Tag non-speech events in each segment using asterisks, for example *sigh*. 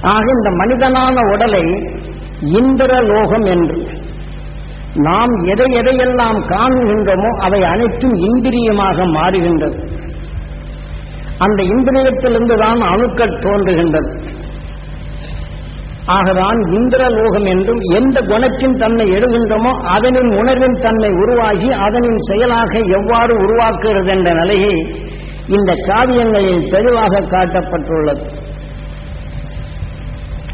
ஆக இந்த மனிதனான உடலை இந்திர லோகம் என்று நாம் எதை எதையெல்லாம் காணுகின்றோமோ அவை அனைத்தும் இந்திரியமாக மாறுகின்றது. அந்த இந்திரியத்திலிருந்து தான் அணுக்கள் தோன்றுகின்றது. ஆகதான் இந்திர லோகம் என்றும் எந்த குணத்தின் தன்மை எடுகின்றோமோ அதனின் உணர்வின் தன்மை உருவாகி அதனின் செயலாக எவ்வாறு உருவாக்குகிறது என்ற நிலையை இந்த காவியங்களில் தெளிவாக காட்டப்பட்டுள்ளது.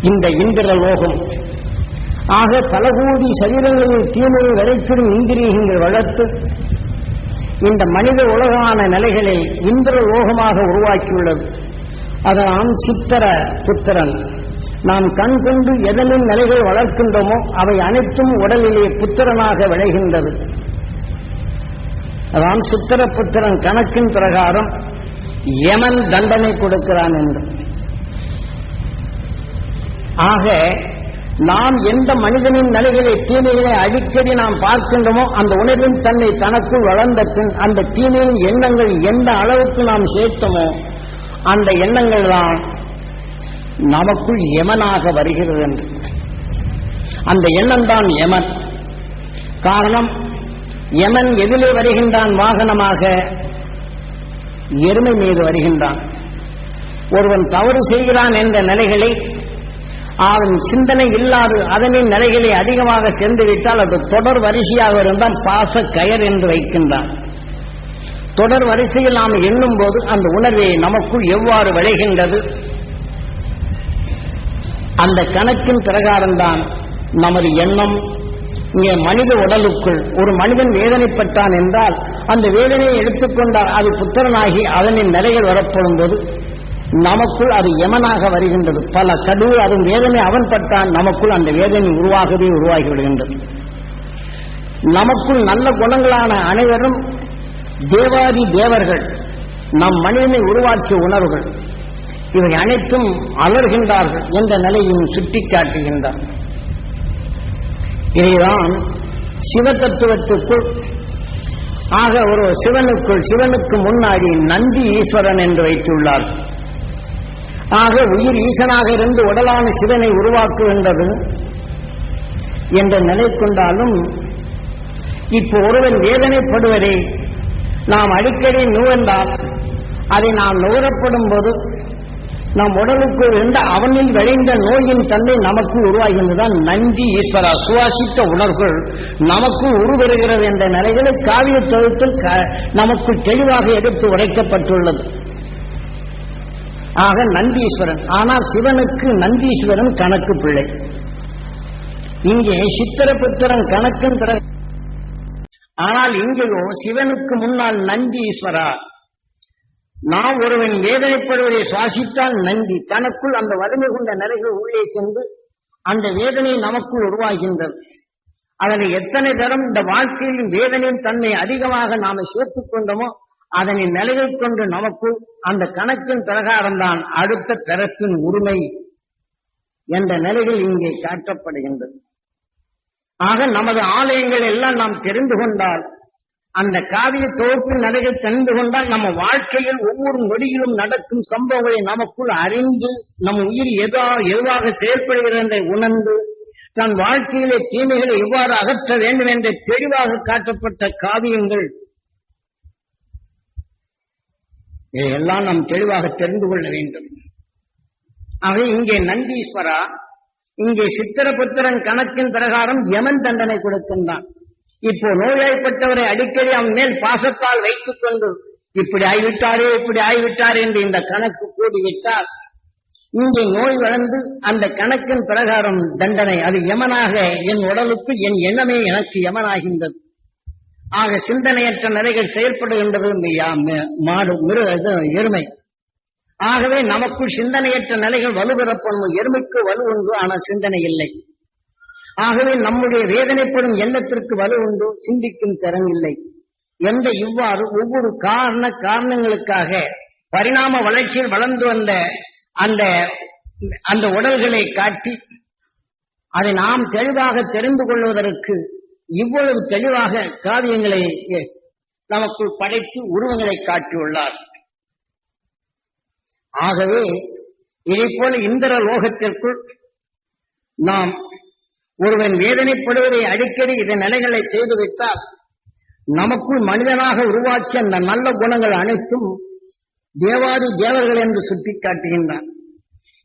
இந்த இந்திர லோகம். ஆக பல கோடி சரீரங்களில் தீமையை விளைச்சிடும் இந்திரியங்கள் வளர்த்து இந்த மனித உலகான நிலைகளை இந்திர லோகமாக உருவாக்கியுள்ளது. அதனால் சித்தர புத்திரன். நாம் கண் கொண்டு எதனின் நிலைகள் வளர்க்கின்றோமோ அவை அனைத்தும் உடலிலே புத்திரனாக விளைகின்றது. அதான் சித்திர புத்திரன் கணக்கின் பிரகாரம் யமன் தண்டனை கொடுக்கிறான் என்று. ஆக நாம் எந்த மனிதனின் நிலைகளை தீமைகளை அடிக்கடி நாம் பார்க்கின்றோமோ அந்த உணர்வின் தன்மை தனக்குள் வளர்ந்த பின் அந்த தீமையின் எண்ணங்கள் எந்த அளவுக்கு நாம் சேர்த்தோமோ அந்த எண்ணங்கள் தான் நமக்குள் யமனாக வருகிறது என்று. அந்த எண்ணம் தான் யமன். காரணம் யமன் எதிலே வருகின்றான் வாகனமாக எருமை மீது வருகின்றான். ஒருவன் தவறு செய்கிறான் என்ற நிலைகளை அவன் சிந்தனை இல்லாது அதனின் நிலைகளை அதிகமாக சென்று விட்டால் அது தொடர் வரிசையாக இருந்தால் பாச கயர் என்று வைக்கின்றான். தொடர் வரிசையில் நாம் எண்ணும் போது அந்த உணர்வை நமக்குள் எவ்வாறு விளைகின்றது? அந்த கணக்கின் பிரகாரம்தான் நமது எண்ணம். இங்கே மனித உடலுக்குள் ஒரு மனிதன் வேதனைப்பட்டான் என்றால் அந்த வேதனையை எடுத்துக்கொண்டால் அது புத்திரனாகி அதனின் நிலைகள் வரப்படும் போது நமக்குள் அது யமனாக வருகின்றது. பல கடு அதன் வேதனை அவன் பட்டான் நமக்குள் அந்த வேதனை உருவாகவே உருவாகி விடுகின்றது. நமக்குள் நல்ல குணங்களான அனைவரும் தேவாதி தேவர்கள் நம் மனிதனை உருவாக்கிய உணர்வுகள் இவை அனைத்தும் அலர்கின்றார்கள் என்ற நிலையும் சுட்டிக்காட்டுகின்றார் இதைதான் சிவ தத்துவத்துக்குள் ஆக ஒரு சிவனுக்குள் சிவனுக்கு முன்னாடி நந்தி ஈஸ்வரன் என்று வைத்துள்ளார் ஆக உயிர் ஈசனாக இருந்து உடலான சிவனை உருவாக்குகின்றது என்ற நிலை கொண்டாலும் இப்போ ஒருவன் வேதனைப்படுவதை நாம் அடிக்கடி நுகர்ந்தால் அதை நாம் நுகரப்படும் போது நம் உடலுக்குள் இருந்த அவனில் விளைந்த நோயின் தன்மை நமக்கு உருவாகின்றதுதான் நன்றி ஈஸ்வரா. சுவாசித்த உணர்வுகள் நமக்கு உருவருகிறது என்ற நிலைகளை காவிய தொகுப்பில் நமக்கு தெளிவாக எடுத்து உடைக்கப்பட்டுள்ளது. ஆக நந்தீஸ்வரன். ஆனால் சிவனுக்கு நந்தீஸ்வரன் கணக்கு பிள்ளை. இங்கே சித்திரபுத்திரன் கணக்கும் பிறகு ஆனால் இங்கேயோ சிவனுக்கு முன்னால் நந்தீஸ்வரா. நாம் ஒருவன் வேதனைப்படுவதை சுவாசித்தால் நந்தி. தனக்குள் அந்த வலிமை கொண்ட நிலைகள் உள்ளே சென்று அந்த வேதனை நமக்குள் உருவாகின்றது. அதனை எத்தனை தரம் இந்த வாழ்க்கையில் வேதனையின் தன்மை அதிகமாக நாம சேர்த்துக் கொண்டோமோ அதனை நிலையில் கொண்டு நமக்குள் அந்த கணக்கின் பிரகாரம்தான் அடுத்த பிறப்பின் உரிமை என்ற நிலையில் இங்கே காட்டப்படுகின்றது. ஆக நமது ஆலயங்கள் எல்லாம் நாம் தெரிந்து கொண்டால் அந்த காவிய தொகுப்பின் நிலையை தெரிந்து கொண்டால் நம்ம வாழ்க்கையில் ஒவ்வொரு நொடியிலும் நடக்கும் சம்பவங்களை நமக்குள் அறிந்து நம் உயிர் எதா எதுவாக செயல்படுகிறது உணர்ந்து தன் வாழ்க்கையிலே தீமைகளை எவ்வாறு அகற்ற வேண்டும் என்று தெளிவாக காட்டப்பட்ட காவியங்கள் இதையெல்லாம் நாம் தெளிவாக தெரிந்து கொள்ள வேண்டும். ஆகவே இங்கே நந்தீஸ்வரா இங்கே சித்திரபுத்திரன் கணக்கின் பிரகாரம் யமன் தண்டனை கொடுக்கின்றான். இப்போ நோயாய்ப்பட்டவரை அடிக்கடி அவன் மேல் பாசத்தால் வைத்துக் கொண்டு இப்படி ஆய்விட்டாரே இப்படி ஆய்விட்டார் என்று இந்த கணக்கு கூடிவிட்டால் இங்கே நோய் வளர்ந்து அந்த கணக்கின் பிரகாரம் தண்டனை அது யமனாக என் உடலுக்கு என் எண்ணமே எனக்கு யமனாகின்றது. ஆக சிந்தனையற்ற நிலைகள் செயல்படுகின்றது இந்த மாடு எருமை. ஆகவே நமக்குள் சிந்தனையற்ற நிலைகள் வலுப்பெறப்படும் எருமைக்கு வலு உண்டு ஆனால் சிந்தனை இல்லை. ஆகவே நம்முடைய வேதனைப்படும் எண்ணத்திற்கு வலு உண்டு சிந்திக்கும் திறன் இல்லை. எந்த இவ்வாறு ஒவ்வொரு காரண காரணங்களுக்காக பரிணாம வளர்ச்சியில் வளர்ந்து வந்த அந்த அந்த உடல்களை காட்டி அதை நாம் தெளிவாக தெரிந்து கொள்வதற்கு இவ்வளவு தெளிவாக காவியங்களை நமக்குள் படைத்து உருவங்களை காட்டியுள்ளார். ஆகவே இதை போல இந்திர லோகத்திற்குள் நாம் ஒருவன் வேதனைப்படுவதை அடிக்கடி இதன் நிலைகளை செய்து வைத்தால் நமக்குள் மனிதனாக உருவாக்கிய அந்த நல்ல குணங்கள் அனைத்தும் தேவாதி தேவர்கள் என்று சுட்டிக்காட்டுகின்றான்.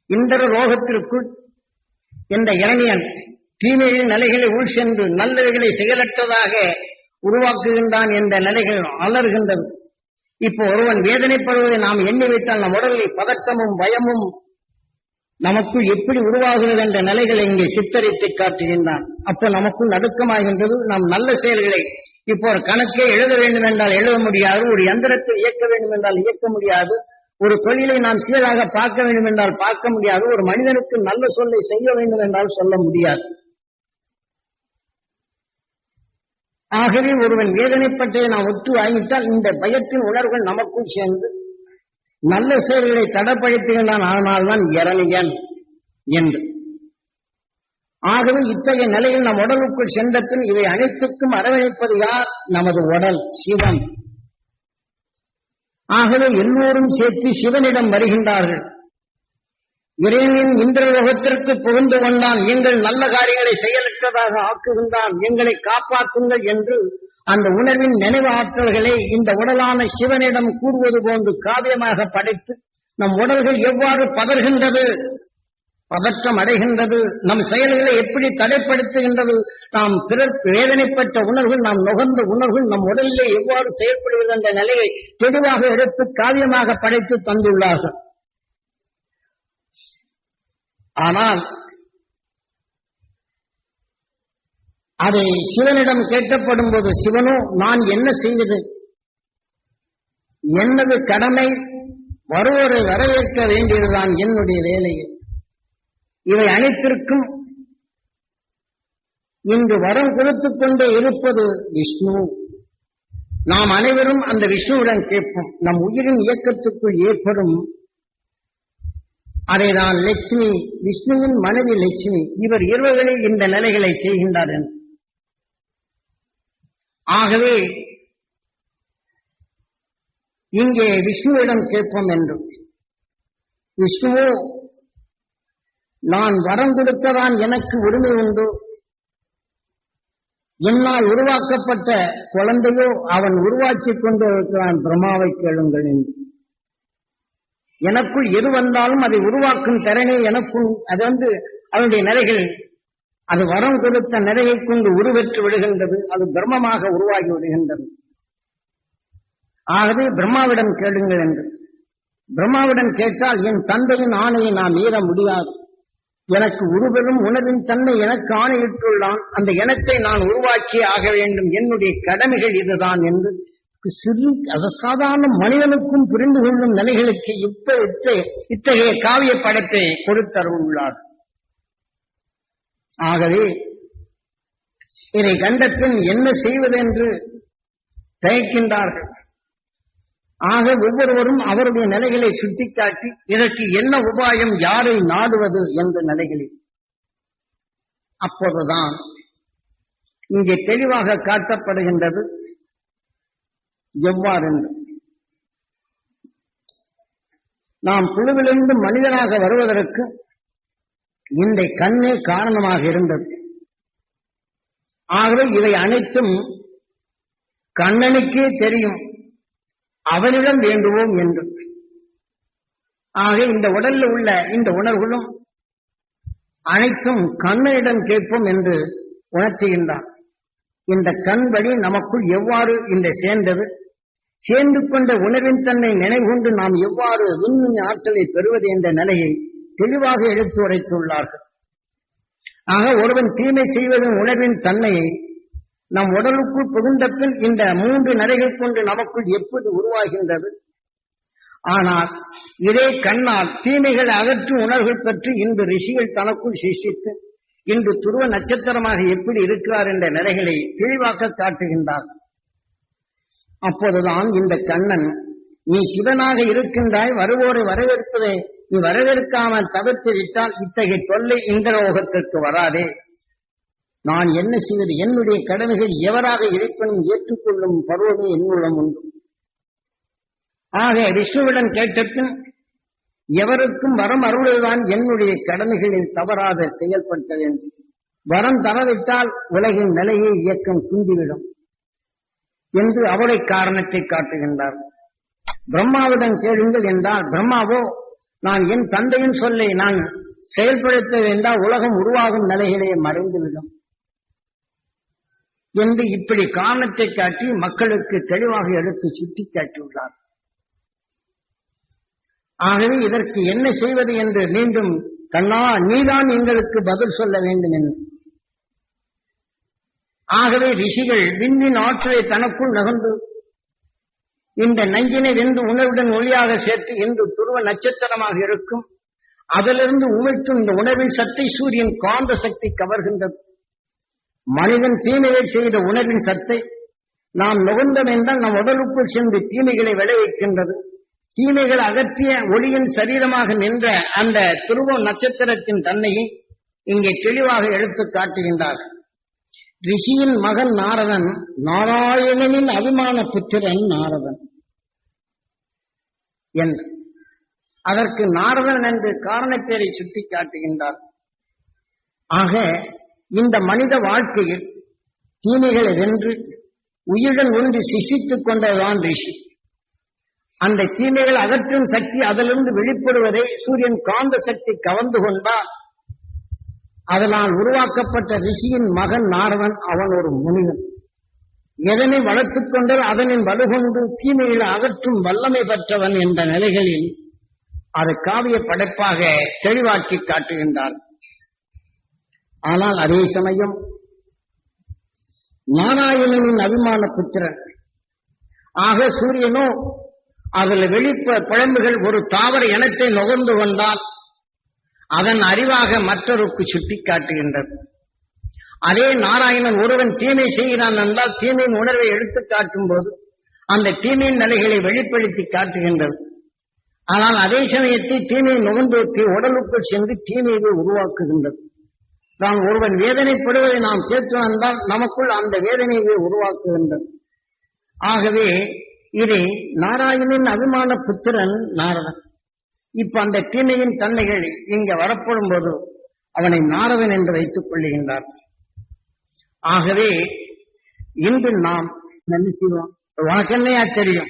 இந்திர லோகத்திற்குள் இந்த இரணியன் தீமைகளின் நிலைகளை உள் சென்று நல்லவைகளை செயலற்றதாக உருவாக்குகின்றான் என்ற நிலைகள் அலறுகின்றது. இப்போ ஒருவன் வேதனைப்படுவதை நாம் எண்ணி வைத்தால் நம் உடலில் பதட்டமும் பயமும் நமக்குள் எப்படி உருவாகிறது என்ற நிலைகளை இங்கே சித்தரித்து காட்டுகின்றான். அப்போ நமக்குள் நடுக்கமாகின்றது நாம் நல்ல செயல்களை. இப்போ ஒரு கணக்கே எழுத வேண்டும் என்றால் எழுத முடியாது ஒரு எந்திரத்தை இயக்க வேண்டும் என்றால் இயக்க முடியாது ஒரு தொழிலை நாம் சீராக பார்க்க வேண்டும் என்றால் பார்க்க முடியாது ஒரு மனிதனுக்கு நல்ல சொல்லை செய்ய வேண்டும் என்றால் சொல்ல முடியாது. ஆகவே ஒருவன் வேதனைப்பட்டதை நாம் ஒத்து வாங்கிட்டால் இந்த பயத்தின் உணர்வுகள் நமக்குள் சேர்ந்து நல்ல செயல்களை தடப்படுத்துகின்றான் ஆனால்தான் இரணியன் என்று. ஆகவே இத்தகைய நிலையில் நம் உடலுக்குள் சென்றத்தின் இவை அனைத்துக்கும் அரவணைப்பது யார்? நமது உடல் சிவன். ஆகவே எல்லோரும் சேர்த்து சிவனிடம் வருகின்றார்கள். இறைவன் இந்திரலோகத்திற்கு புகுந்து கொண்டான். எங்கள் நல்ல காரியங்களை செயலற்றதாக ஆக்குகின்றான். எங்களை காப்பாற்றுங்கள் என்று அந்த உணர்வின் நினைவு ஆற்றல்களை இந்த உடலான சிவனிடம் கூறுவது போன்று காவியமாக படைத்து நம் உடல்கள் எவ்வாறு பதர்கின்றது பதற்றம் அடைகின்றது நம் செயல்களை எப்படி தடைப்படுத்துகின்றது நாம் பிறர் வேதனைப்பட்ட உணர்வுகள் நாம் நுகர்ந்த உணர்வுகள் நம் உடலிலே எவ்வாறு செயல்படுகிறது என்ற நிலையை தெளிவாக எடுத்து காவியமாக படைத்து தந்துள்ளார்கள். ஆனால் அதை சிவனிடம் கேட்கப்படும் போது சிவனோ நான் என்ன செய்வது என்னது கடமை? வருவோரை வரவேற்க வேண்டியதுதான் என்னுடைய வேலையில் இவை அனைத்திற்கும் இன்று வரம் கொடுத்துக் கொண்டே இருப்பது விஷ்ணு. நாம் அனைவரும் அந்த விஷ்ணுவுடன் கேட்போம். நம் உயிரின் இயக்கத்துக்குள் ஏற்படும் அதைதான் லட்சுமி விஷ்ணுவின் மனைவி லட்சுமி. இவர் இருவர்களில் இந்த நிலைகளை செய்கின்றார் என்று. ஆகவே இங்கே விஷ்ணுவிடம் கேட்போம் என்று. விஷ்ணுவோ நான் வரம் கொடுத்ததான் எனக்கு உரிமை உண்டு. என்னால் உருவாக்கப்பட்ட குழந்தையோ அவன் உருவாக்கிக் கொண்டிருக்கிறான். பிரம்மாவை கேளுங்கள் என்று. எனக்குள் எது வந்தாலும் அதை உருவாக்கும் திறனே எனக்குள். அது வந்து அதனுடைய நிலைகள் அது வரம் கொடுத்த நிலையை கொண்டு உருவெற்று விடுகின்றது. அது பிரம்மமாக உருவாகி விடுகின்றது. ஆகவே பிரம்மாவிடம் கேளுங்கள் என்று. பிரம்மாவிடம் கேட்டால் என் தந்தையின் ஆணையை நான் மீற முடியாது. எனக்கு உருவரும் உணர்வின் தன்மை எனக்கு ஆணையிட்டுள்ளான். அந்த இனத்தை நான் உருவாக்கியே ஆக வேண்டும். என்னுடைய கடமைகள் இதுதான் என்று சிறு அசாதாரண மனிதனுக்கும் புரிந்து கொள்ளும் நிலைகளுக்கு இப்ப இத்தகைய காவிய படைப்பை கொடுத்தருள்ளார் ஆகவே இதை கண்ட பின் என்ன செய்வதென்று தயக்கின்றார்கள். ஆக ஒவ்வொருவரும் அவருடைய நிலைகளை சுட்டிக்காட்டி இதற்கு என்ன உபாயம் யாரை நாடுவது என்ற நிலைகளில். அப்போதுதான் இங்கே தெளிவாக காட்டப்படுகின்றது எவ்வாறென்று? நாம் புழுவிலிருந்து மனிதனாக வருவதற்கு இந்த கண்ணே காரணமாக இருந்தது. ஆகவே இவை அனைத்தும் கண்ணனுக்கே தெரியும். அவனிடம் வேண்டுவோம் என்று. ஆக இந்த உடலில் உள்ள இந்த உணர்வுகளும் அனைத்தும் கண்ணனிடம் கேட்போம் என்று உணர்த்துகின்றான். இந்த கண் வழி நமக்குள் எவ்வாறு இந்த சேர்ந்தது? சேர்ந்து கொண்ட உணவின் தன்னை நினைவுண்டு நாம் எவ்வாறு விண்மின் ஆற்றலை பெறுவது என்ற நிலையை தெளிவாக எடுத்து உரைத்துள்ளார்கள். ஆக ஒருவன் தீமை செய்வதன் உணர்வின் தன்மையை நம் உடலுக்குள் புகுந்த பின் இந்த மூன்று நிலைகள் கொண்டு நமக்குள் எப்படி உருவாகின்றது? ஆனால் இதே கண்ணால் தீமைகளை அகற்றும் உணர்வுகள் பற்றி இன்று ரிஷிகள் தனக்குள் சிஷித்து இன்று துருவ நட்சத்திரமாக எப்படி இருக்கிறார் என்ற நிலைகளை தெளிவாக்க காட்டுகின்றார். அப்போதுதான் இந்த கண்ணன் நீ சிவனாக இருக்கின்றாய் வருவோரை வரவேற்பதை. நீ வரவேற்காமல் தவிர்த்து விட்டால் இத்தகைய தொல்லை இந்திரலோகத்திற்கு வராதே. நான் என்ன செய்வது? என்னுடைய கடமைகள் எவராக இருப்பினும் ஏற்றுக்கொள்ளும் பருவமே என்னுள்ளம் உண்டு. ஆக விஷ்ணுவிடம் கேட்டபின் எவருக்கும் வரம் அருள்தான் என்னுடைய கடமைகளில் தவறாத செயல்படுத்த வேண்டும் வரம் தரவிட்டால் உலகின் நிலையை இயக்கம் குந்திவிடும் என்று அவரை காரணத்தை காட்டுகின்றார். பிரம்மாவிடம் கேளுங்கள் என்றால் பிரம்மாவோ நான் என் தந்தையின் சொல்லை நான் செயல்படுத்த வேண்டாம் உலகம் உருவாகும் நிலையிலே மறைந்துவிடும் என்று இப்படி காரணத்தை காட்டி மக்களுக்கு தெளிவாக எடுத்து சுட்டி காட்டியுள்ளார் ஆகவே இதற்கு என்ன செய்வது என்று மீண்டும் கண்ணா நீதான் எங்களுக்கு பதில் சொல்ல வேண்டும் என்று ஆகவே ரிஷிகள் விண்ணின் ஆற்றலை தனக்குள் நகர்ந்து இந்த நஞ்சினை வென்று உணர்வுடன் ஒளியாக சேர்த்து இன்று துருவ நட்சத்திரமாக இருக்கும் அதிலிருந்து உமிழ்த்தும் இந்த உணர்வின் சத்தை சூரியன் காந்த சக்தி கவர்கின்றது. மனிதன் தீமையை செய்த உணர்வின் சத்தை நாம் நுகர்ந்தோம் என்றால் நம் உடலுக்குள் சென்று தீமைகளை விளைவிக்கின்றது. தீமைகள் அகற்றிய ஒளியின் சரீரமாக நின்ற அந்த துருவ நட்சத்திரத்தின் தன்மையை இங்கே தெளிவாக எடுத்து காட்டுகின்றார். ரிஷியின் மகன் நாரதன் நாராயணனின் அபிமான புத்திரன் நாரதன். என்று அதற்கு நாரதன் என்று காரணப்பேரை சுட்டி காட்டுகின்றார். ஆக இந்த மனித வாழ்க்கையில் தீமைகளை வென்று உயிருடன் ஒன்று சிசித்துக் கொண்டதுதான் ரிஷி. அந்த தீமைகள் அகற்றும் சக்தி அதிலிருந்து வெளிப்படுவதை சூரியன் காந்த சக்தி கவர்ந்து கொண்டால் அதனால் உருவாக்கப்பட்ட ரிஷியின் மகன் நாரதன் அவன் ஒரு முனிவன். எதனை வளர்த்துக் கொண்டால் அதனின் வலுகொண்டு தீமைகளை அகற்றும் வல்லமை பெற்றவன் என்ற நிலைகளில் அது காவிய படைப்பாக தெளிவாக்கி காட்டுகின்றார் ஆனால் அதே சமயம் நாராயணனின் அபிமான புத்திரன். ஆக சூரியனோ அதில் வெளிப்ப பிழம்புகள் ஒரு தாவர இனத்தை நுகர்ந்து கொண்டால் அதன் அறிவாக மற்றொருக்கு சுட்டி காட்டுகின்றது அதே நாராயணன் ஒருவன் தீமை செய்கிறான் என்றால் தீமையின் உணர்வை எடுத்து காட்டும் போது அந்த தீமையின் நிலைகளை வெளிப்படுத்தி காட்டுகின்றது. ஆனால் அதே சமயத்தில் தீமையை நுகர்ந்து உடலுக்குள் சென்று தீமையை உருவாக்குகின்றது. தான் ஒருவன் வேதனைப்படுவதை நாம் கேட்டு வந்தால் நமக்குள் அந்த வேதனையை உருவாக்குகின்றது. ஆகவே இது நாராயணின் அபிமான புத்திரன் நாரதன். இப்ப அந்த தீமையின் தன்மைகள் இங்க வரப்படும் போது அவனை நாரதன் என்று வைத்துக் கொள்ளுகின்றார் ஆகவே இன்று நாம் என்ன செய்வோம்? உனக்கு என்னையா தெரியும்?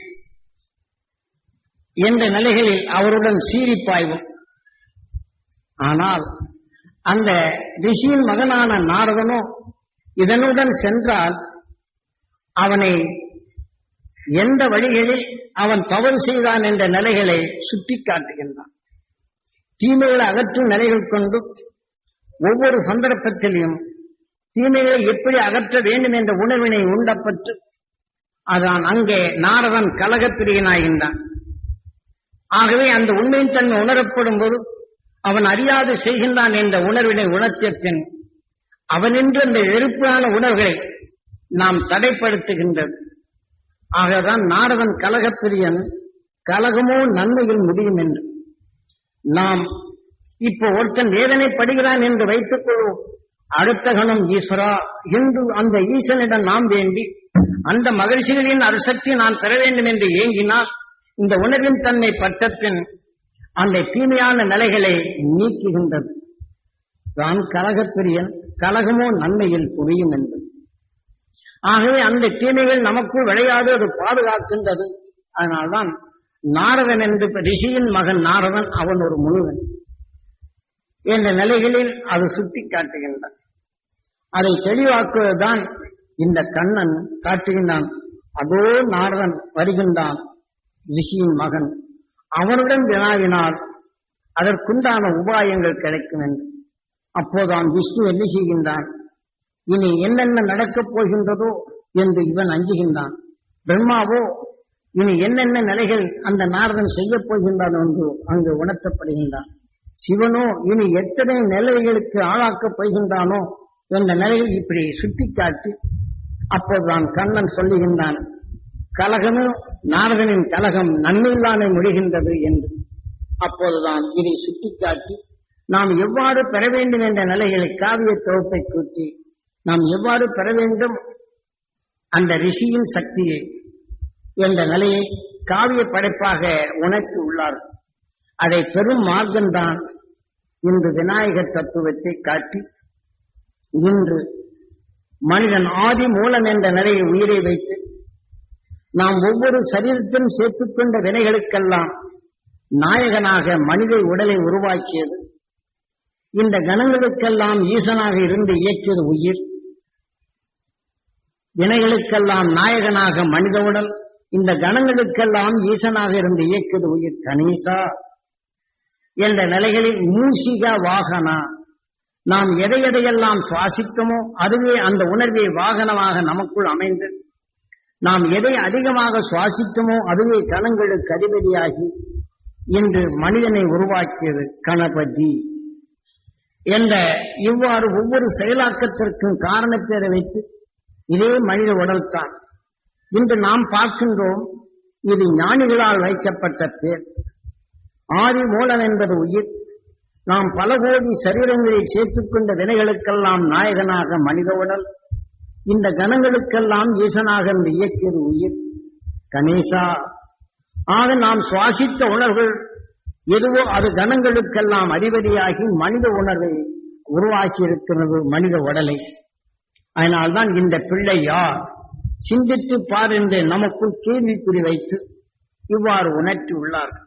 என்ற நிலைகளில் அவருடன் சீறி பாய்வோம் ஆனால் அந்த ரிஷியின் மகனான நாரதனோ இதனுடன் சென்றால் அவனை எந்த வழிகளில் அவன் தவறு செய்தான் என்ற நிலைகளை சுட்டி காட்டுகின்றான் தீமைகளை அகற்றும் நிலைகள் கொண்டு ஒவ்வொரு சந்தர்ப்பத்திலும் தீமைகளை எப்படி அகற்ற வேண்டும் என்ற உணர்வினை உண்டப்பட்டு அதான் அங்கே நாரதன் கலகப்பிரியனாகின்றான். ஆகவே அந்த உண்மையின் தன்மை உணரப்படும் போது அவன் அறியாது செய்கின்றான் என்ற உணர்வினை உணர்த்திய பின் அவனின்று அந்த வெறுப்பான உணர்வுகளை நாம் தடைப்படுத்துகின்றது. ஆகதான் நாரதன் கலகப்பிரியன் கலகமோ நன்மையில் முடியும் என்று. நாம் இப்போ ஒருத்தன் வேதனைப்படுகிறான் என்று வைத்துக் கொள்வோம். அடுத்த கணம் ஈஸ்வரா என்று அந்த ஈசனிடம் நாம் வேண்டி அந்த மகிழ்ச்சிகளின் அரசக்தி நான் பெற வேண்டும் என்று ஏங்கினால் இந்த உணர்வின் தன்மை பட்ட பின் அந்த தீமையான நிலைகளை நீக்குகின்றது. தான் கலகப்பிரியன் கலகமோ நன்மையில் புரியும் என்று. ஆகவே அந்த தீமைகள் நமக்குள் விளையாது அது பாதுகாக்கின்றது. அதனால்தான் நாரதன் என்று ரிஷியின் மகன் நாரதன் அவன் ஒரு முழுவன் என்ற நிலைகளில் அது சுட்டி காட்டுகின்றான் அதை தெளிவாக்குவதுதான் இந்த கண்ணன் காட்டுகின்றான். அதோ நாரதன் வருகின்றான் ரிஷியின் மகன். அவனுடன் வினாவினால் அதற்குண்டான உபாயங்கள் கிடைக்கும் என்று. அப்போதான் விஷ்ணு என்ன செய்கின்றான்? இனி என்னென்ன நடக்கப் போகின்றதோ என்று இவன் அஞ்சுகின்றான். பிரம்மாவோ இனி என்னென்ன நிலைகள் அந்த நாரதன் செய்ய போகின்றான் என்று அங்கு உணர்த்தப்படுகின்றான். சிவனோ இனி எத்தனை நிலைகளுக்கு ஆளாக்கப் போகின்றானோ என்ற நிலையை இப்படி சுட்டிக்காட்டி அப்போதுதான் கண்ணன் சொல்லுகின்றான் கலகமும் நாரதனின் கலகம் நன்மையில்லாமே முடிகின்றது என்று. அப்போதுதான் இதை சுட்டிக்காட்டி நாம் எவ்வாறு பெற வேண்டும் என்ற நிலைகளை காவிய தொகுப்பை கூட்டி நாம் எவ்வாறு பெற வேண்டும் அந்த ரிஷியின் சக்தியை என்ற நிலையை காவிய படைப்பாக உணர்த்தி உள்ளார். அதை பெரும் மார்க்கம்தான் இன்று விநாயகர் தத்துவத்தை காட்டி இன்று மனிதன் ஆதி மூலம் என்ற நிலையை உயிரை வைத்து நாம் ஒவ்வொரு சரீரத்திலும் சேர்த்துக்கொண்ட வினைகளுக்கெல்லாம் நாயகனாக மனித உடலை உருவாக்கியது. இந்த கணங்களுக்கெல்லாம் ஈசனாக இருந்து இயக்கியது உயிர். வினைகளுக்கெல்லாம் நாயகனாக மனித உடல் இந்த கணங்களுக்கெல்லாம் ஈசனாக இருந்து இயக்குது உயிர் கணேசா. என்ற நிலைகளில் மூசிகா வாகனா நாம் எதை எதையெல்லாம் சுவாசித்தோமோ அதுவே அந்த உணர்வை வாகனமாக நமக்குள் அமைந்து நாம் எதை அதிகமாக சுவாசித்தோமோ அதுவே கணங்களுக்கு அதிபதியாகி இன்று மனிதனை உருவாக்கியது கணபதி. என்ற இவ்வாறு ஒவ்வொரு செயலாக்கத்திற்கும் காரணப்பேரை வைத்து இதே மனித உடல்தான் இன்று நாம் பார்க்கின்றோம் இது ஞானிகளால் வைக்கப்பட்ட பேர். ஆதி மூலம் என்பது உயிர். நாம் பல கோடி சரீரங்களில் சேர்த்துக்கொண்ட வினைகளுக்கெல்லாம் நாயகனாக மனித உடல். இந்த கணங்களுக்கெல்லாம் ஈசனாக என்று இயக்கியது உயிர். கணேசா. ஆக நாம் சுவாசித்த உணர்வுகள் எதுவோ அது கணங்களுக்கெல்லாம் அதிபதியாகி மனித உணர்வை உருவாக்கி இருக்கிறது மனித உடலை. அதனால்தான் இந்த பிள்ளை யார்? சிந்தித்து பார் என்று நமக்குள் கேள்விக்குறி வைத்து இவ்வாறு உணர்த்தி உள்ளார்கள்.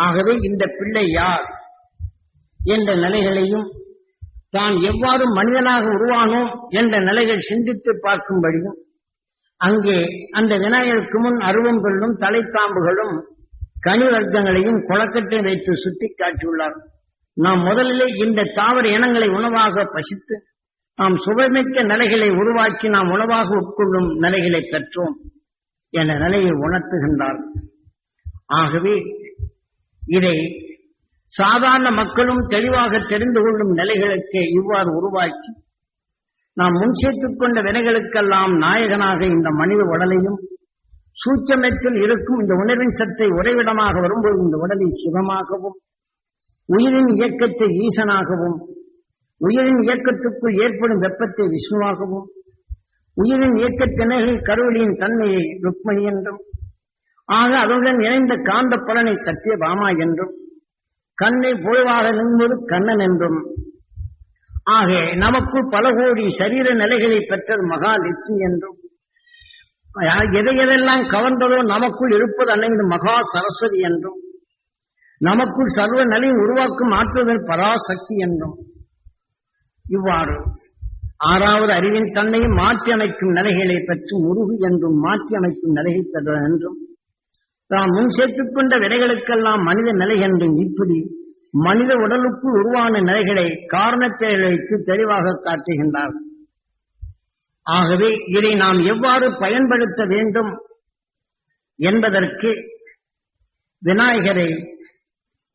ஆகவே இந்த பிள்ளை யார்? என்ற நிலைகளையும் தான் எவ்வாறு மனிதனாக உருவானோம் என்ற நிலைகள் சிந்தித்து பார்க்கும்படியும் அங்கே அந்த விநாயகருக்கு முன் அருவம்பொருளும் தலைத்தாம்புகளும் கனி வர்க்கங்களையும் குளக்கட்டை வைத்து சுட்டி காட்டியுள்ளார் நாம் முதலிலே இந்த தாவர இனங்களை உணவாக பசித்து நாம் சுவைமிக்க நிலைகளை உருவாக்கி நாம் உணவாக உட்கொள்ளும் நிலைகளை பெற்றோம் என்ற நிலையை உணர்த்துகின்றார். ஆகவே இதை சாதாரண மக்களும் தெளிவாக தெரிந்து கொள்ளும் நிலைகளுக்கு இவ்வாறு உருவாக்கி நாம் முன் சேர்த்துக் கொண்ட வினைகளுக்கெல்லாம் நாயகனாக இந்த மனித உடலையும் சூட்சமத்தில் இருக்கும் இந்த உணர்வின் சத்தை உறைவிடமாக வரும்போது இந்த உடலை சிவமாகவும் உயிரின் இயக்கத்தை ஈசனாகவும் உயிரின் இயக்கத்துக்குள் ஏற்படும் வெப்பத்தை விஷ்ணுவாகவும் உயிரின் இயக்கத்தினர்கள் கருவலியின் தன்மையை ருக்மணி என்றும் ஆக அதனுடன் இணைந்த காந்த பலனை சத்தியபாமா என்றும் கண்ணை பொழுவாக நின்பது கண்ணன் என்றும். ஆக நமக்குள் பல கோடி சரீர நிலைகளை பெற்றது மகாலட்சுமி என்றும். எதை எதெல்லாம் கவர்ந்ததோ நமக்குள் இருப்பது அன்னைந்து மகா சரஸ்வதி என்றும். நமக்குள் சர்வ நிலையை உருவாக்கும் ஆற்றுதல் பராசக்தி என்றும். இவ்வாறு ஆறாவது அறிவின் தன்மையும் மாற்றி அமைக்கும் நிலைகளை பற்றி முருகு என்றும் மாற்றி அமைக்கும் நிலையை பெற்ற என்றும் தாம் முன் சேர்த்துக் கொண்ட விடைகளுக்கெல்லாம் மனித நிலை என்றும் இப்படி மனித உடலுக்குள் உருவான நிலைகளை காரணத்தை வைத்து தெளிவாக காட்டுகின்றார். ஆகவே இதை நாம் எவ்வாறு பயன்படுத்த வேண்டும் என்பதற்கு விநாயகரை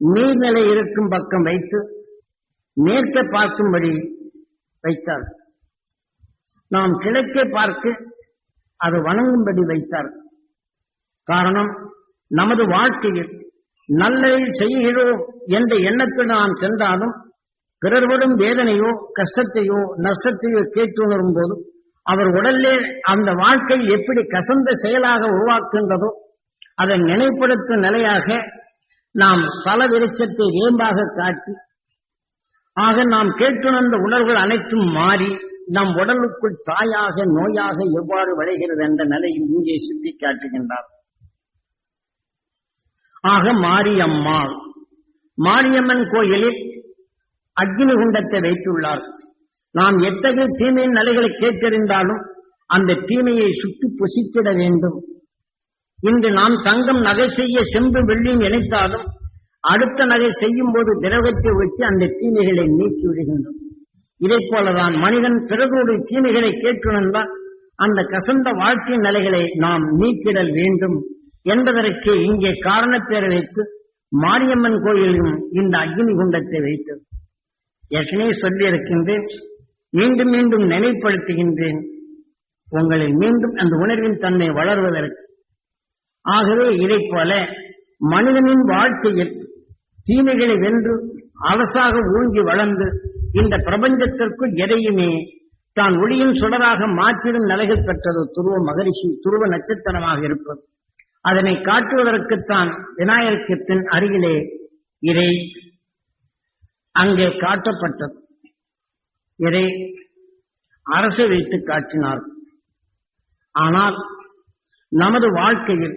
நீர்நிலை இருக்கும் பக்கம் வைத்து மேற்க பார்க்கும்படி வைத்தார். நாம் கிழக்கே பார்த்து அது வணங்கும்படி வைத்தார். காரணம் நமது வாழ்க்கையில் நல்லதை செய்கிறோம் என்ற எண்ணத்தில் நாம் சென்றாலும் பிறர்வரும் வேதனையோ கஷ்டத்தையோ நஷ்டத்தையோ கேட்டு உணரும் போது அவர் உடலே அந்த வாழ்க்கை எப்படி கசந்த செயலாக உருவாக்குகின்றதோ அதை நினைப்படுத்தும் நிலையாக நாம் பல விருட்சத்தை வேம்பாக காட்டி ஆக நாம் கேட்டுணர்ந்த உணர்வுகள் அனைத்தும் மாறி நம் உடலுக்குள் தாயாக நோயாக எவ்வாறு வளைகிறது என்ற நிலையில் இங்கே சுட்டி காட்டுகின்றார். ஆக மாரியம்மாள் மாரியம்மன் கோயிலில் அக்னி குண்டத்தை வைத்துள்ளார். நாம் எத்தகைய தீமையின் நிலைகளை கேட்டறிந்தாலும் அந்த தீமையை சுட்டு புசித்திட வேண்டும். இன்று நாம் தங்கம் நகை செய்ய செம்பு வெள்ளியும் இணைத்தாலும் அடுத்த நகை செய்யும் போது திரவத்தை வைத்து அந்த தீமைகளை நீக்கி விடுகின்றோம். இதை போலதான் மனிதன் பிறகுடைய தீமைகளை கேட்டுணர்ந்தால் அந்த கசந்த வாழ்க்கை நிலைகளை நாம் நீக்கிடல் வேண்டும் என்பதற்கு இங்கே காரணப்பேரை வைத்து மாரியம்மன் கோயிலும் இந்த அக்னி குண்டத்தை வைத்தது ஏற்கனவே சொல்லியிருக்கின்றேன் மீண்டும் மீண்டும் நினைப்படுத்துகின்றேன். உங்களை மீண்டும் அந்த உணர்வின் தன்மை வளர்வதற்கு. ஆகவே இதை போல மனிதனின் வாழ்க்கையில் தீமைகளை வென்று அரசாக ஊங்கி வளர்ந்து இந்த பிரபஞ்சத்திற்குள் எதையுமே தான் ஒளியின் சுடராக மாற்றிடும் நிலைகள் பெற்றது துருவ மகரிஷி துருவ நட்சத்திரமாக இருப்பது. அதனை காட்டுவதற்குத்தான் விநாயகத்தின் அருகிலே இதை அங்கே காட்டப்பட்டது. இதை அரசு வைத்து காட்டினார். ஆனால் நமது வாழ்க்கையில்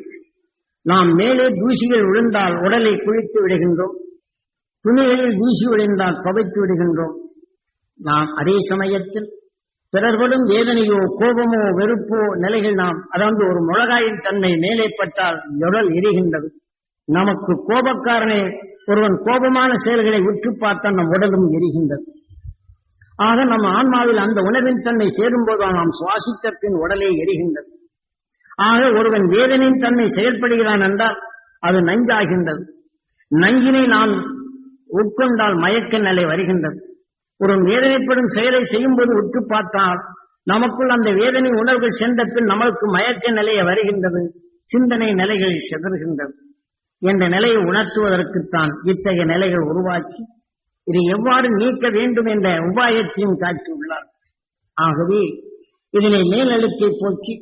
நாம் மேலே தூசிகள் விழுந்தால் உடலை குளித்து விடுகின்றோம். துணிகளில் தூசி விழுந்தால் துவைத்து விடுகின்றோம். நாம் அதே சமயத்தில் பிறர்களும் வேதனையோ கோபமோ வெறுப்போ நிலைகள் நாம் அதாவது ஒரு முழகாயின் தன்மை மேலே பட்டால் உடல் எரிகின்றது. நமக்கு கோபக்காரனை ஒருவன் கோபமான செயல்களை உற்று பார்த்தால் நம் உடலும் எரிகின்றது. ஆக நம் ஆன்மாவில் அந்த உணர்வின் தன்மை சேரும் நாம் சுவாசித்த பின் உடலே எரிகின்றது. ஆக ஒருவன் வேதனின் தன்மை செயல்படுகிறான் என்றால் அது நஞ்சாகின்றது. நஞ்சினை நாம் உட்கொண்டால் மயக்க நிலை வருகின்றது. ஒரு வேதனைப்படும் செயலை செய்யும் போது உற்று பார்த்தால் நமக்குள் அந்த வேதனை உணர்வுகள் சென்ற பின் நமக்கு மயக்க நிலையை வருகின்றது. சிந்தனை நிலைகள் செதறுகின்றது. என்ற நிலையை உணர்த்துவதற்குத்தான் இத்தகைய நிலைகள் உருவாக்கி இதை எவ்வாறு நீக்க வேண்டும் என்ற உபாயத்தையும் காட்டியுள்ளார். ஆகவே இதனை மேலெழுத்தை போக்கி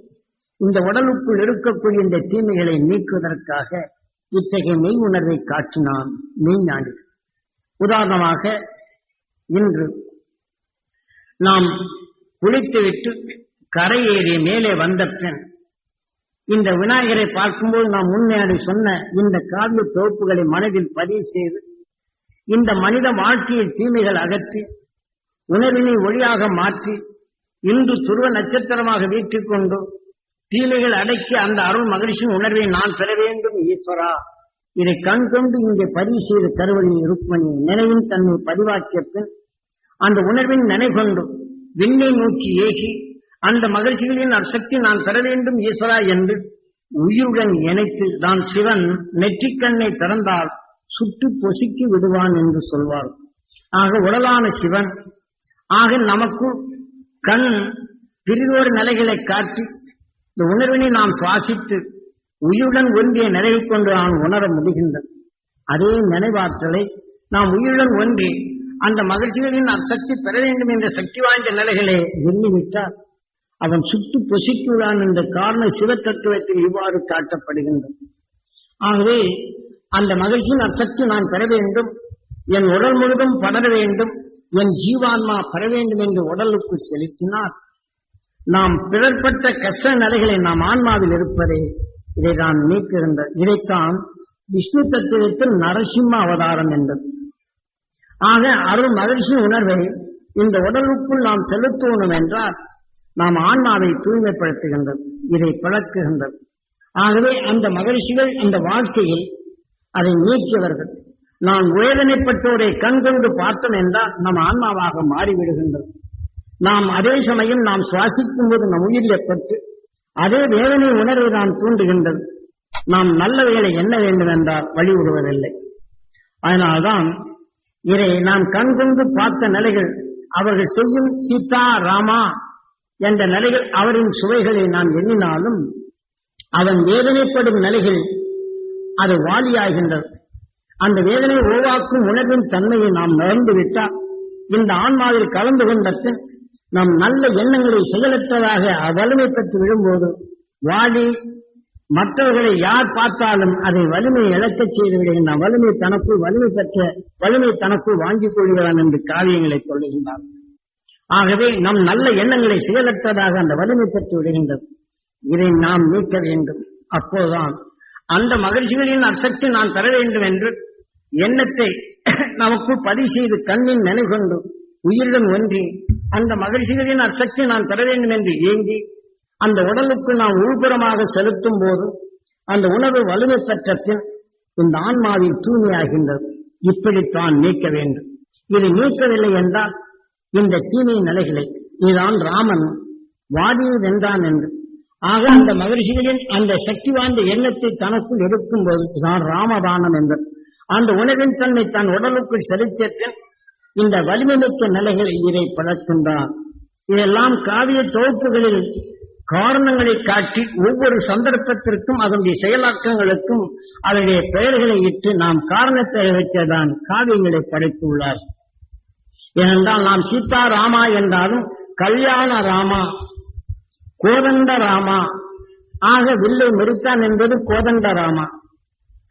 இந்த உடலுக்குள் இருக்கக்கூடிய இந்த தீமைகளை நீக்குவதற்காக இத்தகைய மெய் உணர்வை காட்டினான் மெய்ஞானி. உதாரணமாக இன்று நாம் குளித்துவிட்டு கரையேறி மேலே வந்த பின் இந்த விநாயகரை பார்க்கும்போது நாம் முன்னாடி சொன்ன இந்த காவிய தொகுப்புகளை மனதில் பதிவு செய்து இந்த மனித வாழ்க்கையில் தீமைகள் அகற்றி உணர்வினை ஒளியாக மாற்றி இன்று துருவ நட்சத்திரமாக வீட்டிக் கொண்டு தீமைகள் அடக்கி அந்த அருள் மகிழ்ச்சியின் உணர்வை நான் பெற வேண்டும் ஈஸ்வரா. இதை கண் கொண்டு இங்கே பதிவு செய்த கருவழி ருக்மணி நினைவின் தன்னை பதிவாக்கிய பின் அந்த உணர்வின் நினைகொண்டு விண்ணை நோக்கி ஏகி அந்த மகிழ்ச்சிகளின் அசக்தி நான் பெற வேண்டும் ஈஸ்வரா என்று உயிருடன் இணைத்து தான் சிவன் நெற்றிக்கண்ணை திறந்தால் சுட்டு பொசுக்கி விடுவான் என்று சொல்வார். ஆக உடலான சிவன் ஆக நமக்கு கண் பிரிதோர் நிலைகளை காட்டி இந்த உணர்வினை நாம் சுவாசித்து உயிருடன் ஒன்றிய நினைவு கொண்டு நாம் உணர முடிகின்றது அதே நினைவாற்றலை நாம் உயிருடன் ஒன்றி அந்த மகிழ்ச்சிகளின் சக்தி பெற வேண்டும் என்ற சக்தி வாய்ந்த நிலைகளை எண்ணிவிட்டால் அவன் சுட்டு பொசிக்குள்ளான் என்ற காரண சிவ தத்துவத்தில் இவ்வாறு காட்டப்படுகின்றது. ஆகவே அந்த மகிழ்ச்சியின் அசக்தி நான் பெற வேண்டும் என் உடல் முழுதும் படர வேண்டும் என் ஜீவான்மா பெற வேண்டும் என்று உடலுக்கு செலுத்தினார் நாம் பிறர்பட்ட கஷ்ட நிலைகளை நாம் ஆன்மாவில் இருப்பதே இதை தான் நீக்குகின்ற இதைத்தான் விஷ்ணு தத்துவத்தில் நரசிம்ம அவதாரம் என்பது. ஆக அருள் மகிழ்ச்சி உணர்வை இந்த உடலுக்குள் நாம் செலுத்தணும் என்றால் நாம் ஆன்மாவை தூய்மைப்படுத்துகின்றது இதை பழக்குகின்றது. ஆகவே அந்த மகிழ்ச்சிகள் இந்த வாழ்க்கையில் அதை நீக்கியவர்கள். நான் வேதனைப்பட்டோரை கண்கொண்டு பார்த்தோம் என்றால் நம் ஆன்மாவாக மாறிவிடுகின்றது. நாம் அதே சமயம் நாம் சுவாசிக்கும் போது நம் உயிர் ஏற்பட்டு அதே வேதனை உணர்வை நாம் தூண்டுகின்றது. நாம் நல்ல வேலை என்ன வேண்டும் என்றால் வழிவிடுவதில்லை. அதனால்தான் இதை நாம் கண்கொண்டு பார்த்த நிலைகள் அவர்கள் செய்யும் சீதா ராமா என்ற நிலைகள் அவரின் சுவைகளை நாம் எண்ணினாலும் அவன் வேதனைப்படும் நிலைகள் அது வாலியாகின்றது. அந்த வேதனை உருவாக்கும் உணர்வின் தன்மையை நாம் மறந்து விட்டால் இந்த ஆன்மாவில் கலந்து கொண்ட பின் நம் நல்ல எண்ணங்களை செயலற்றதாக வலிமை பெற்று விழும்போது வாடி மற்றவர்களை யார் பார்த்தாலும் அதை வலிமை இழக்க செய்து விடுகின்ற வலிமை தனக்கு வலிமை பெற்ற வலிமை தனக்குள் வாங்கிக் கொள்கிறான் என்று காவியங்களை சொல்லுகின்றார். ஆகவே நம் நல்ல எண்ணங்களை செயலற்றதாக அந்த வலிமை பெற்று விடுகின்றது. இதை நாம் மீட்க வேண்டும். அப்போதுதான் அந்த மகிழ்ச்சிகளின் அசக்தி நான் பெற வேண்டும் என்று எண்ணத்தை *coughs* நமக்கு பதிவு செய்து கண்ணின் நினைகொண்டு உயிருடன் ஒன்றி அந்த மகிழ்ச்சிகளின் அசக்தி நான் பெற வேண்டும் என்று ஏங்கி அந்த உடலுக்கு நாம் உள்புறமாக செலுத்தும் போது அந்த உணவு வலிமை பெற்ற பின் இந்த ஆன்மாவில் தூய்மையாகின்றது. இப்படித்தான் நீக்க வேண்டும். இதை நீக்கவில்லை என்றால் இந்த தீமை நிலைகளை இதுதான் ராமன் வாதியை வென்றான் என்று. ஆக அந்த மகிழ்ச்சிகளின் அந்த சக்தி வாய்ந்த எண்ணத்தை தனக்குள் எடுக்கும் போது தான் ராமதானம் என்பது அந்த உணவின் தன்னை தன் உடலுக்குள் செலுத்திய பின் இந்த வலிமைமிக்க நிலைகளை இதை பழக்கின்றான் இதெல்லாம் காவிய தொகுப்புகளில் காரணங்களை காட்டி ஒவ்வொரு சந்தர்ப்பத்திற்கும் அதனுடைய செயலாக்கங்களுக்கும் அதனுடைய பெயர்களை இட்டு நாம் காரணத்தை வைக்கதான் காவியங்களை படைத்துள்ளார். ஏனென்றால் நாம் சீதா ராமா என்றாலும் கல்யாண ராமா கோதண்ட ராமா ஆக வில்லை மறுத்தான் என்பது கோதண்ட ராமா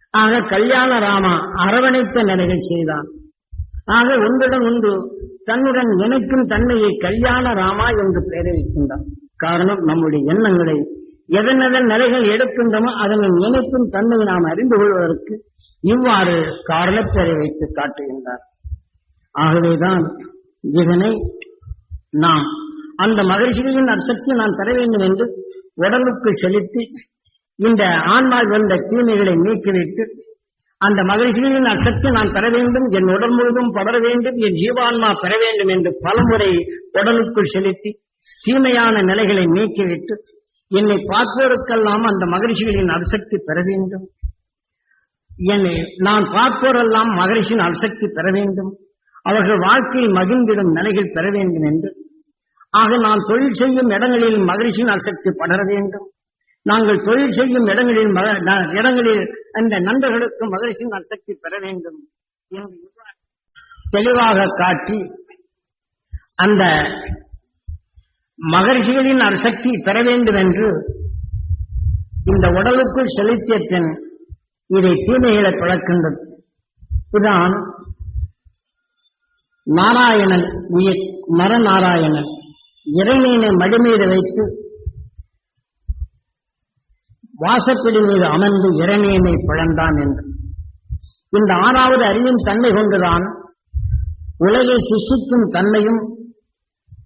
ஆக கல்யாண ராமா அரவணைத்த நிலைகள் செய்தான். ஆக ஒன்றுடன் உண்டு. தன்னுடன் இணைக்கும் தன்மையை கல்யாண ராமா என்று பெயரை வைக்கின்றான் காரணம் நம்முடைய எண்ணங்களை எதனெதன் நிலைகள் எடுக்கின்றமோ அதனை இணைக்கும் தன்மையை நாம் அறிந்து கொள்வதற்கு இவ்வாறு காரணப்பெயரை வைத்து காட்டுகின்றார். ஆகவேதான் இதனை நாம் அந்த மகிழ்ச்சிகளின் அர்த்தத்தை நான் தர வேண்டும் என்று உடலுக்கு செலுத்தி இந்த ஆன்மாவில் வந்த தீமைகளை நீக்கிவிட்டு அந்த மகிழ்ச்சியின் அர்த்தத்தை நான் பெற வேண்டும் என் உடல் முழுதும் படர வேண்டும் என் ஜீவான்மா பெற வேண்டும் என்று பலமுறை உடலுக்குள் செலுத்தி தீமையான நிலைகளை நீக்கிவிட்டு என்னை பார்ப்போருக்கெல்லாம் அந்த மகிழ்ச்சிகளின் அரிசக்தி பெற வேண்டும். என்னை நான் பார்ப்போரெல்லாம் மகரிஷின் அரிசக்தி பெற வேண்டும். அவர்கள் வாழ்க்கையில் மகிழ்ந்திடும் நிலைகள் பெற வேண்டும் என்று. ஆக நான் தொழில் செய்யும் இடங்களில் மகரிஷின் அரிசக்தி படர வேண்டும். நாங்கள் தொழில் செய்யும் இடங்களில் மக- ந- இடங்களில் அந்த நண்பர்களுக்கு மகரிஷின் சக்தி பெற வேண்டும் என்று தெளிவாக காட்டி அந்த மகர்ஷிகளின் அரிசக்தி பெற வேண்டும் என்று இந்த உடலுக்குள் செலுத்திய பின் இதை தீமைகளை பிளக்கின்றது. இதுதான் நாராயணன் உயிர் நரநாராயணன் இறைமையினை மடிமீது வைத்து வாசப்படி மீது அமர்ந்து இறைமீனை பிழந்தான் என்று. இந்த ஆறாவது அறிவின் தன்மை கொண்டுதான் உலகை சிருஷ்டிக்கும் தன்மையும்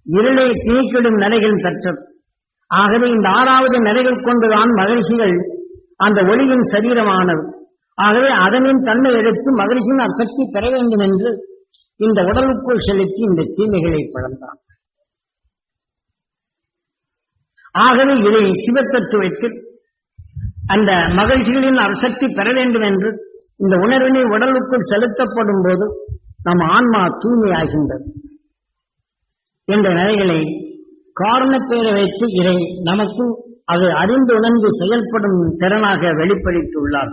இருளை தீக்கிடும் நிலைகள் பெற்றது. ஆகவே இந்த ஆறாவது நிலைகள் கொண்டுதான் மகிழ்ச்சிகள் அந்த ஒளியின் சரீரமானது. ஆகவே அதனின் தன்மை எடுத்து மகிழ்ச்சியின் அசக்தி பெற வேண்டும் என்று இந்த உடலுக்குள் செலுத்தி இந்த தீமைகளை பிளந்தான். ஆகவே இதை சிவத்தத்துவத்தில் அந்த மகிழ்ச்சிகளின் அசக்தி பெற வேண்டும் என்று இந்த உணர்வினை உடலுக்குள் செலுத்தப்படும் போது நம் ஆன்மா தூய்மையாகின்றது. என்ற நிலைகளை காரணப்பேரை வைத்து இதை நமக்கு அது அறிந்து உணர்ந்து செயல்படும் திறனாக வெளிப்படுத்தியுள்ளார்.